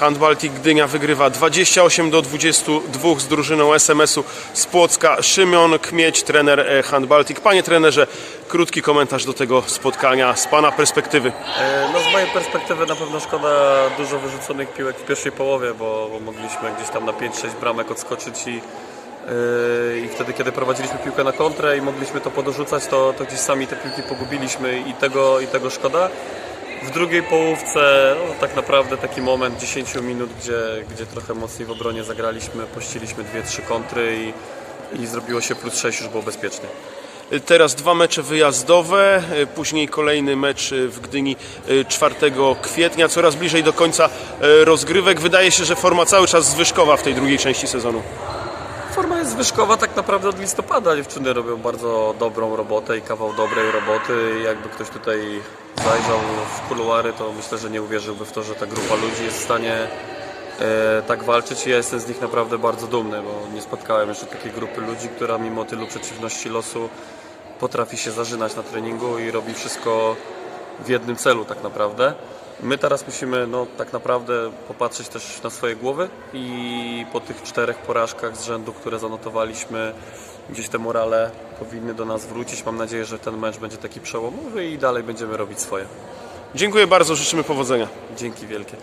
Handbaltik Gdynia wygrywa 28 do 22 z drużyną SMS-u z Płocka. Szymon Kmieć, trener e, Handbaltik. Panie trenerze, krótki komentarz do tego spotkania z Pana perspektywy. E, No z mojej perspektywy na pewno szkoda dużo wyrzuconych piłek w pierwszej połowie, bo, bo mogliśmy gdzieś tam na 5-6 bramek odskoczyć i, yy, i wtedy kiedy prowadziliśmy piłkę na kontrę i mogliśmy to podorzucać, to, to gdzieś sami te piłki pogubiliśmy i tego, i tego szkoda. W drugiej połówce no, tak naprawdę taki moment 10 minut, gdzie, gdzie trochę mocniej w obronie zagraliśmy, pościliśmy 2-3 kontry i, i zrobiło się plus 6, już było bezpiecznie. Teraz dwa mecze wyjazdowe, e, później kolejny mecz e, w Gdyni e, 4 kwietnia, coraz bliżej do końca rozgrywek. Wydaje się, że forma cały czas zwyżkowa w tej drugiej części sezonu. Forma jest zwyżkowa tak naprawdę od listopada. Dziewczyny robią bardzo dobrą robotę i kawał dobrej roboty. Jakby ktoś tutaj zajrzał w kuluary, to myślę, że nie uwierzyłby w to, że ta grupa ludzi jest w stanie e, tak walczyć. Ja jestem z nich naprawdę bardzo dumny, bo nie spotkałem jeszcze takiej grupy ludzi, która mimo tylu przeciwności losu potrafi się zażynać na treningu i robi wszystko w jednym celu tak naprawdę. My teraz musimy no, tak naprawdę popatrzeć też na swoje głowy i po tych czterech porażkach z rzędu, które zanotowaliśmy, gdzieś te morale powinny do nas wrócić. Mam nadzieję, że ten mecz będzie taki przełomowy i dalej będziemy robić swoje. Dziękuję bardzo, życzymy powodzenia. Dzięki wielkie.